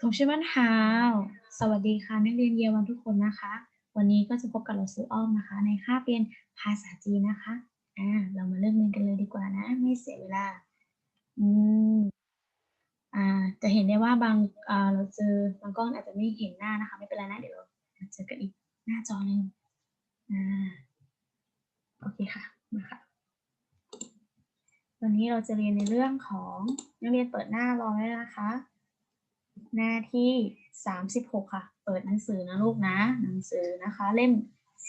ทงชิมันฮาว สวัสดีค่ะ นักเรียนเยาวันทุกคนนะคะ วันนี้ก็จะพบกับเราซื้ออ้อมนะคะ ในคาบเรียนภาษาจีนนะคะ อ่า เรามาเริ่มเรียนกันเลยดีกว่านะ ไม่เสียเวลา อืม อ่า จะเห็นได้ว่าบาง อ่า เราเจอบางกล้องอาจจะไม่เห็นหน้านะคะ ไม่เป็นไรนะ เดี๋ยวเราเจอกันอีกหน้าจอหนึ่งอ่า โอเคค่ะ มาค่ะ วันนี้เราจะเรียนในเรื่องของนักเรียนเปิดหน้ารอไว้นะคะ หน้าที่สามสิบหกค่ะ เปิดหนังสือนะลูกนะ หนังสือนะคะ เล่ม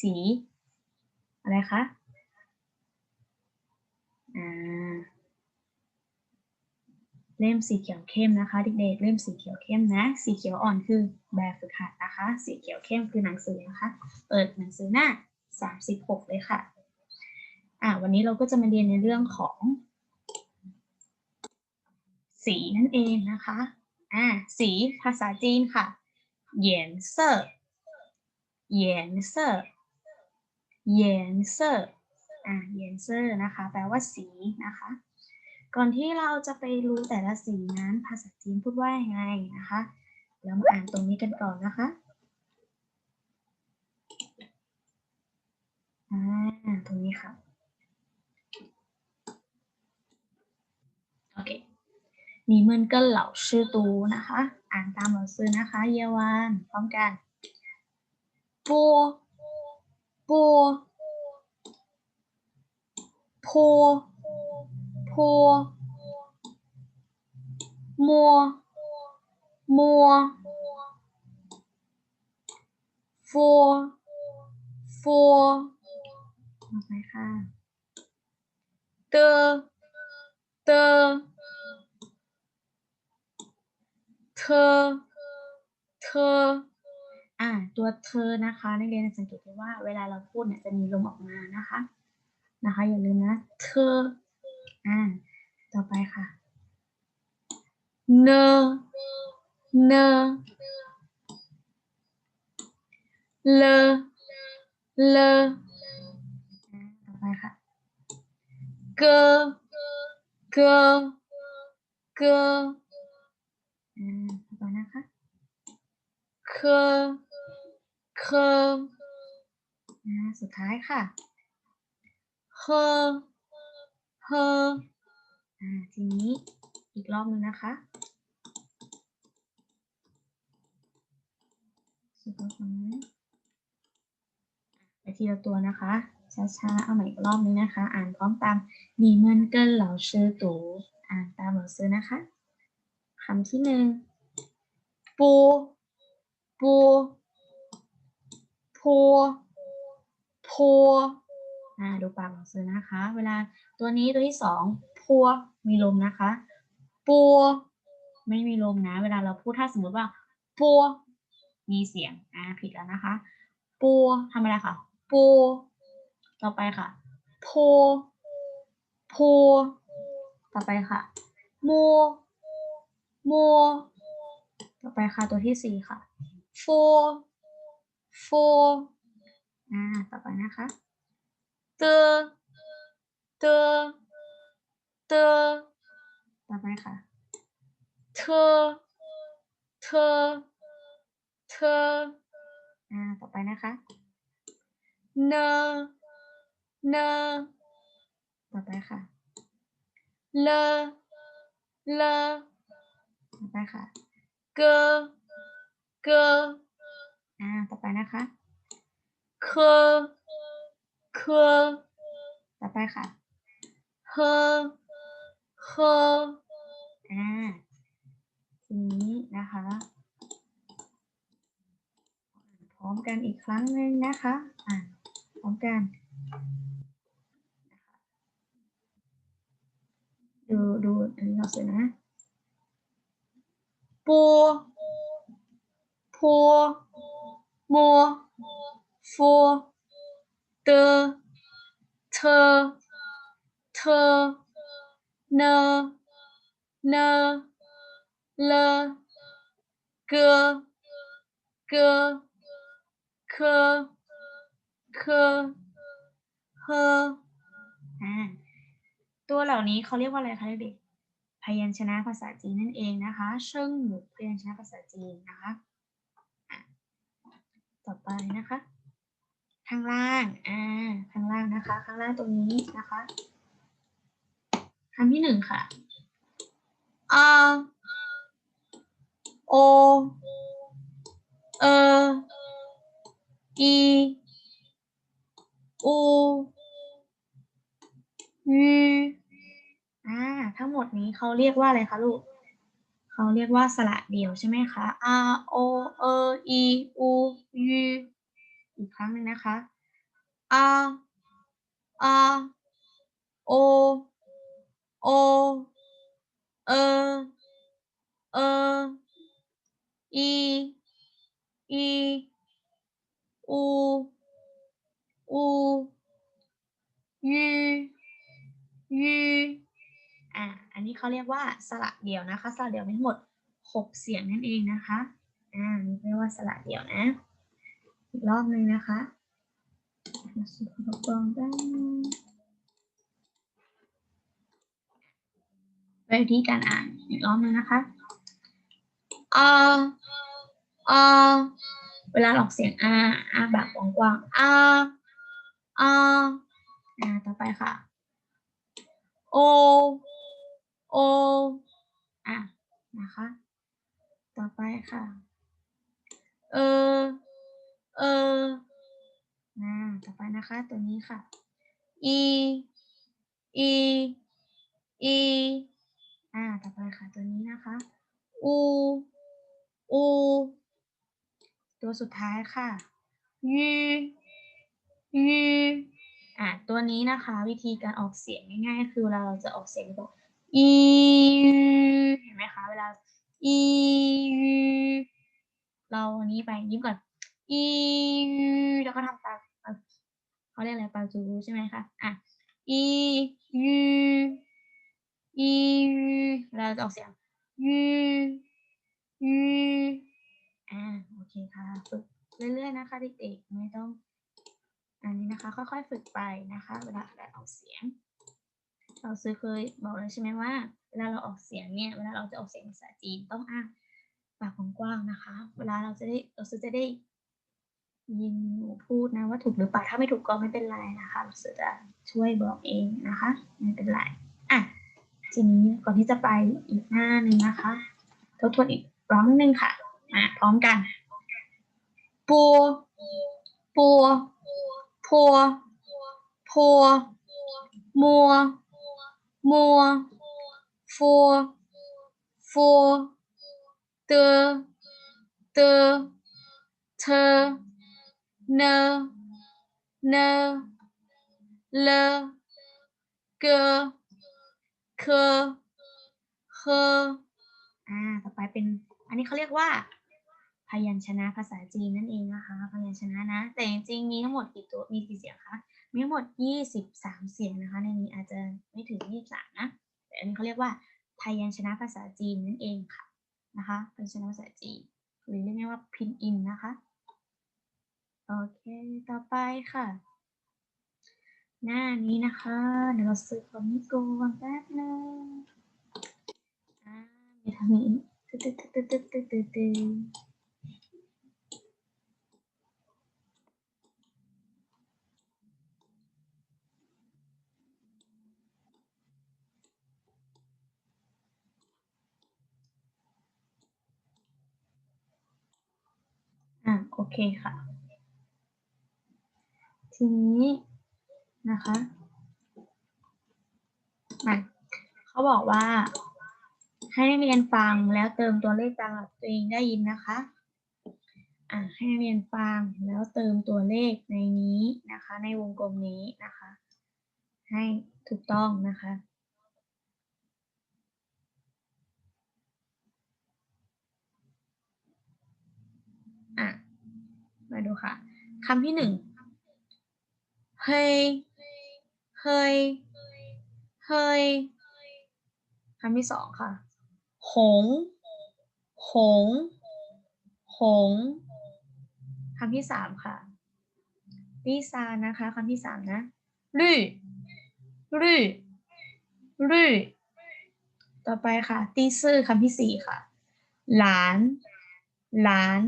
สี อะไรคะอ่าเล่มสีเขียวเข้มนะคะเด็กๆเล่มสีเขียวเข้มนะ สีเขียวอ่อนคือแบบฝึกหัดนะคะ สีเขียวเข้มคือหนังสือนะคะ เปิดหนังสือหน้าสามสิบหกเลยค่ะอ่าวันนี้เราก็จะมาเรียนในเรื่องของ สีนั่นเองนะคะ อ่าสีภาษาจีนค่ะเหยียนเซอร์เหยียนเซอร์เหยียนเซอร์อ่าเหยียนเซอร์นะคะ แปลว่าสีนะคะ ก่อนที่เราจะไปรู้แต่ละสีนั้น ภาษาจีนพูดว่ายังไงนะคะเรามาอ่านตรงนี้กันก่อนนะคะอ่าตรงนี้ค่ะ โอเค นี่มันก็เหล่าชื่อตูนะคะ อ่านตามหล่าซื้อนะคะ เยาวันพร้อมกันปัวปัวพัวพัวมัวมัวฟัวฟัวต่อไปค่ะเตอเตอ เธอ เธอ อ่า ตัวเธอนะคะนักเรียนสังเกตได้ว่า เวลาเราพูดเนี่ยจะมีลมออกมานะคะ นะคะ อย่าลืมนะ เธอ อ่า ต่อไปค่ะ เน เน เล เลต่อไปค่ะ เก เก เก ต่อไปนะคะเคเคอ่าสุดท้ายค่ะเฮเฮอ่าทีนี้อีกรอบหนึงนะคะสุดยอดนะไปทีละตัวนะคะช้าๆ เอาใหม่อีกรอบนึงนะคะ อ่านพร้อมตามดีเมินเกินเหล่าชื่อตูอ่านตามเหล่าซื้อนะคะคำที่หนึ่ง ปู ปูพัวพัวอ่าดูปากหนังสือนะคะ เวลาตัวนี้ตัวที่สองพัวมีลมนะคะ ปัว ไม่มีลมนะ เวลาเราพูดถ้าสมมติว่า ปัว มีเสียง อ่า ผิดแล้วนะคะ ปัวทำอะไรคะปัวต่อไปค่ะพัวพัวต่อไปค่ะมัวมัว ต่อไปค่ะตัวที่สี่ค่ะฟัวฟัวอ่าต่อไปนะคะเตอเตอเตอต่อไปค่ะ เธอ เธอ เธอ อ่า ต่อไปนะคะ เนอเนอต่อไปค่ะ เลอเลอต่อไปค่ะ เกอเกออ่าต่อไปนะคะเคอเคอต่อไปค่ะเฮอเฮออ่าทีนี้นะคะพร้อมกันอีกครั้งหนึ่งนะคะอ่านพร้อมกันดูดูอันนี้เราเสร็จนะ ปัวพัวมัวฟัวเตอเธอเธอเนเนเลเกเกเคเคเฮตัวเหล่านี้เขาเรียกว่าอะไรคะเด็ก พยัญชนะภาษาจีนนั่นเองนะคะเชิงหมูพยัญชนะภาษาจีนนะคะ ต่อไปนะคะ ข้างล่าง อ่า ข้างล่างนะคะ ข้างล่างตรงนี้นะคะคำที่หนึ่งค่ะอาโอ เออีอูยูอ่าทั้งหมดนี้เขาเรียกว่าอะไรคะลูกเขาเรียกว่าสระเดี่ยวใช่ไหมคะ r o เอ e u u อีกครั้งหนึ่งนะคะ r r o o เอเอ e e u u u u อ่าอันนี้เขาเรียกว่าสระเดี่ยวนะคะ สระเดี่ยวมีทั้งหมดหกเสียงนั่นเองนะคะอ่านี่เรียกว่าสระเดี่ยวนะ อีกรอบหนึ่งนะคะมาสู่กรองได้ไปที่การอ่านอีกรอบหนึ่งนะคะอาอาเวลาออกเสียงอาอาแบบกว้างๆอาอาอ่าต่อไปค่ะ โอ โออะนะคะ ต่อไปค่ะ เออ เอออ่าต่อไปนะคะ ตัวนี้ค่ะ e e e อ่า ต่อไปค่ะ ตัวนี้นะคะ u u ตัวสุดท้ายค่ะ u u อ่าตัวนี้นะคะ วิธีการออกเสียงง่ายๆ คือเวลาเราจะออกเสียงแบบ e เห็นไหมคะเวลา e เราอันนี้ไปยิ้มก่อน e แล้วก็ทำตาเขาเรียกอะไรปาจูใช่ไหมคะอะ e u e เราจะออกเสียง u u อ่าโอเคค่ะฝึกเรื่อยๆนะคะเด็กๆไม่ต้อง อันนี้นะคะ ค่อยๆฝึกไปนะคะ เวลาเราออกเสียง เราซื้อเคยบอกเลยใช่ไหมว่าเวลาเราออกเสียงเนี่ยเวลาเราจะออกเสียงภาษาจีนต้องอ้าปากกว้างๆนะคะ เวลาเราจะได้เราซื้อจะได้ยินหนูพูดนะว่าถูกหรือเปล่าถ้าไม่ถูกก็ไม่เป็นไรนะคะเราซื้อจะช่วยบอกเองนะคะไม่เป็นไรอะทีนี้ก่อนที่จะไปอีกหน้าหนึ่งนะคะทบทวนอีกร้องหนึ่งค่ะอะพร้อมกันปัวปัวพัวพัวมัว มัวฟัวฟัวเตอเตอเธอเนอเนอเลกเคเคออ่าต่อไปเป็น อันนี้เขาเรียกว่า พยัญชนะภาษาจีนนั่นเองนะคะ พยัญชนะนะ แต่จริงๆมีทั้งหมดกี่ตัว มีกี่เสียงคะ มีทั้งหมด 23 เสียงนะคะ ในนี้อาจจะไม่ถึง 23 นะ แต่อันนี้เขาเรียกว่าพยัญชนะภาษาจีนนั่นเองค่ะนะคะพยัญชนะภาษาจีนหรือเรียกง่ายว่าพินอินนะคะ โอเค ต่อไปค่ะ หน้านี้นะคะเดี๋ยวเราซื้อของนิโกนแป๊บนึงอ่ามีทางนี้ตึ๊ดตึ๊ดตึ๊ดตึ๊ดตึ๊ดตึ๊ด โอเคค่ะ ทีนี้นะคะะเขาบอกว่า ให้นักเรียนฟังแล้วเติมตัวเลขตามหลักตัวเองได้ยินนะคะอะให้นักเรียนฟังแล้วเติมตัวเลขในนี้นะคะ ในวงกลมนี้นะคะ ให้ถูกต้องนะคะ อะ มาดูค่ะคำที่หนึ่งเฮ้ยเฮ้ยเฮ้ยคำที่สองค่ะ หง หง หงคำที่สามค่ะลิซานะคะคำที่สามนะลื่ลื่ลื่ต่อไปค่ะ ตีซื่อคำที่สี่ค่ะ หลาน หลาน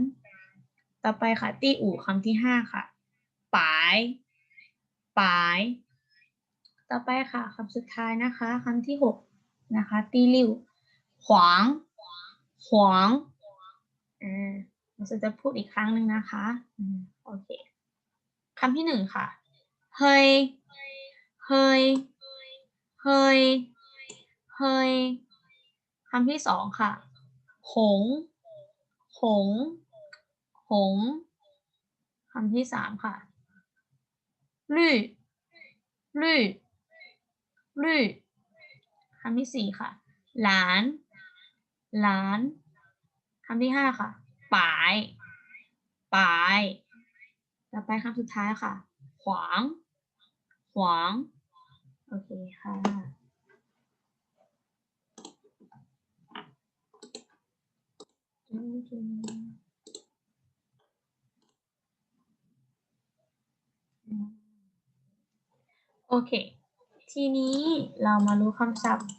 ต่อไปค่ะ ตีอู่คำที่ห้าค่ะปายปาย ต่อไปค่ะคำสุดท้ายนะคะคำที่หกนะคะ ตีลิ่วขวางขวางอ่าเราจะพูดอีกครั้งหนึ่งนะคะอืมโอเคคำที่หนึ่งค่ะ เฮย เฮย เฮย เฮยคำที่สองค่ะ หง หง หงคำที่สามค่ะลื่ลื่ลื่คำที่สี่ค่ะ หลาน หลานคำที่ห้าค่ะปายปายต่อไปคำสุดท้ายค่ะ ขวาง ขวาง โอเคค่ะ โอเค ทีนี้เรามารู้คำศัพท์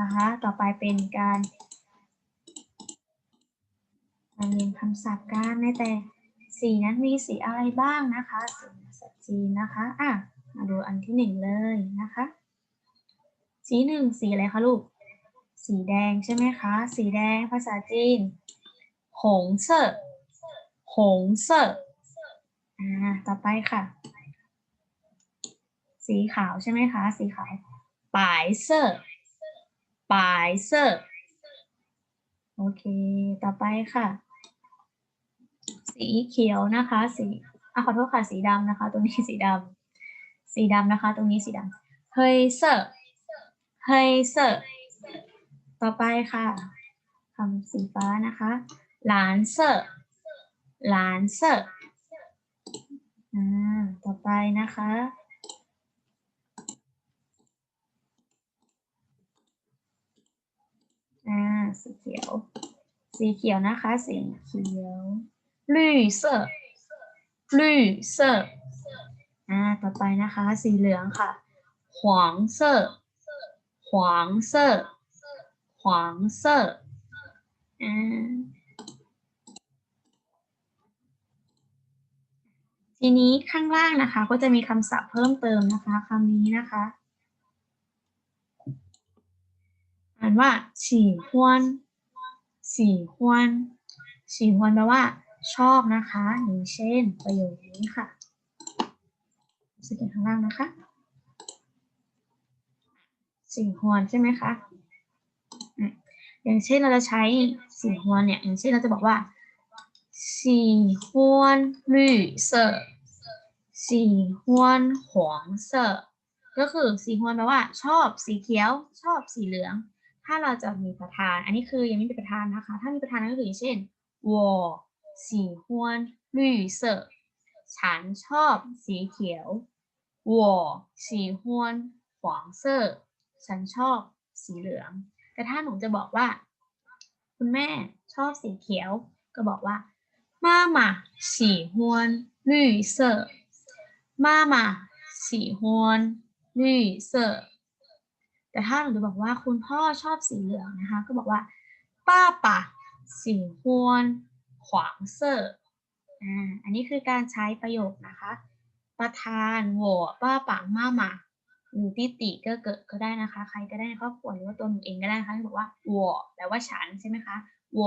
นะคะ ต่อไปเป็นการกาเรียนคำศัพท์กันในแต่สีนั้นมีสีอะไรบ้างนะคะสีภาษาจีนนะคะอะมาดูอันที่หนึ่งเลยนะคะ สีหนึ่งสีอะไรคะลูก สีแดงใช่ไหมคะ สีแดงภาษาจีน หงเซ่อหงเซ่ออ่าต่อไปค่ะ สีขาวใช่ไหมคะ สีขาวปายเซ่อปายเซ่อโอเค ต่อไปค่ะ สีเขียวนะคะ สีอะขอโทษค่ะ สีดำนะคะ ตรงนี้สีดำสีดำนะคะ ตรงนี้สีดำเฮยเซ่อเฮยเซ่อต่อไปค่ะคำสีฟ้านะคะหลานเซ่อหลานเซ่ออ่าต่อไปนะคะ อ่าสีเขียว สีเขียวนะคะ สีเขียวลืเซอร์ลืเซอร์อ่าต่อไปนะคะ สีเหลืองค่ะหวงเซอร์หวงเซอร์หวงเซอร์อ่าทีนี้ข้างล่างนะคะ ก็จะมีคำศัพท์เพิ่มเติมนะคะคำนี้นะคะ อ่านว่าฉี่ฮวนฉี่ฮวนฉี่ฮวนแปลว่า ชอบนะคะอย่างเช่น ประโยคนี้ค่ะสังเกตข้างล่างนะคะฉี่ฮวนใช่ไหมคะอย่างเช่นเราจะใช้สีฮวนเนี่ย อย่างเช่นเราจะบอกว่าสีฮวนลืเซรสีฮวนหวงเซรก็คือสีฮวนแปลว่า ชอบสีเขียว ชอบสีเหลือง ถ้าเราจะมีประธาน อันนี้คือยังไม่มีประธานนะคะ ถ้ามีประธานก็คืออย่างเช่น我喜欢绿色ฉันชอบสีเขียว我喜欢黄色ฉันชอบสีเหลือง แต่ถ้าหนูจะบอกว่า คุณแม่ชอบสีเขียว ก็บอกว่า妈妈喜欢绿色妈妈喜欢绿色 แต่ถ้าเราจะบอกว่าคุณพ่อชอบสีเหลืองนะคะ ก็บอกว่าป้าป่าสีฮวนขวางเซอร์อ่าอันนี้คือการใช้ประโยคนะคะ ประธานโหวป้าป่ามาหมาหรือติติก็เกิดก็ได้นะคะ ใครก็ได้ในครอบครัวหรือว่าตัวหนูเองก็ได้นะคะที่บอกว่าโหวแปลว่าฉันใช่ไหมคะโหว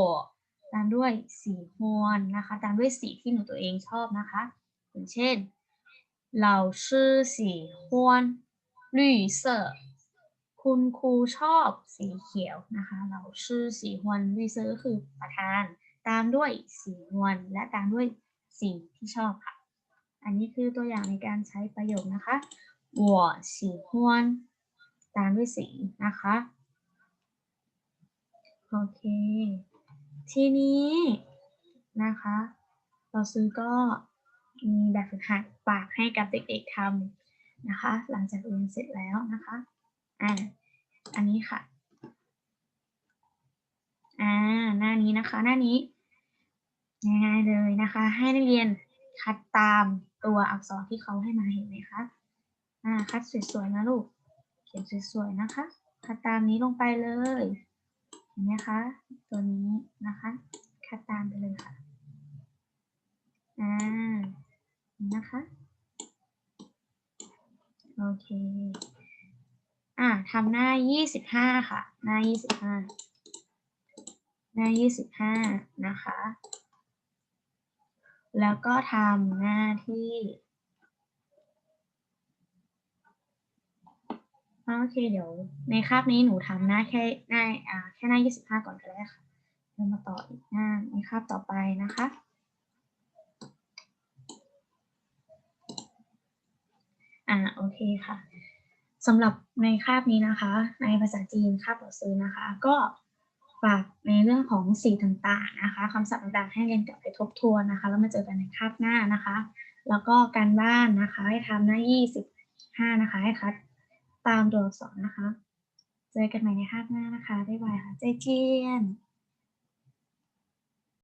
ตามด้วยสีฮวนนะคะ ตามด้วยสีที่หนูตัวเองชอบนะคะอย่างเช่นเราชื่สีฮวน绿色 คุณครูชอบสีเขียวนะคะเราชื่อสีฮวนวิเซอร์ก็คือประธาน ตามด้วยสีฮวนและตามด้วยสีที่ชอบค่ะ อันนี้คือตัวอย่างในการใช้ประโยคนะคะ我喜欢ตามด้วยสีนะคะ โอเค ทีนี้นะคะ เราซื้อก็มีแบบฝึกหัดฝากให้กับเด็กๆทำนะคะ หลังจากเรียนเสร็จแล้วนะคะ อ่าอันนี้ค่ะ อ่า หน้านี้นะคะ หน้านี้ง่ายๆเลยนะคะ ให้นักเรียนคัดตามตัวอักษรที่เขาให้มาเห็นไหมคะ อ่า คัดสวยๆนะลูก เขียนสวยๆนะคะ คัดตามนี้ลงไปเลย เห็นไหมคะ ตัวนี้นะคะ คัดตามไปเลยค่ะ อ่าเห็นนะคะ โอเค อ่า ทำหน้ายี่สิบห้าค่ะ หน้ายี่สิบห้าหน้ายี่สิบห้านะคะ แล้วก็ทำหน้าที่โอเคเดี๋ยว ในคาบนี้หนูทำหน้าแค่หน้าอ่าแค่หน้ายี่สิบห้าก่อนก็ได้ค่ะเดี๋ยวมาต่ออีกหน้าในคาบต่อไปนะคะ อ่าโอเคค่ะ สำหรับในคาบนี้นะคะ ในภาษาจีนคาบต่อซื้อนะคะ ก็ฝากในเรื่องของสีต่างๆนะคะคำศัพท์ต่างๆ ให้เรียนกลับไปทบทวนนะคะ แล้วมาเจอกันในคาบหน้านะคะ แล้วก็การบ้านนะคะให้ทำหน้า 25 นะคะให้คัดตามตัวอักษรนะคะ เจอกันใหม่ในคาบหน้านะคะบ๊ายบายค่ะเจเจียน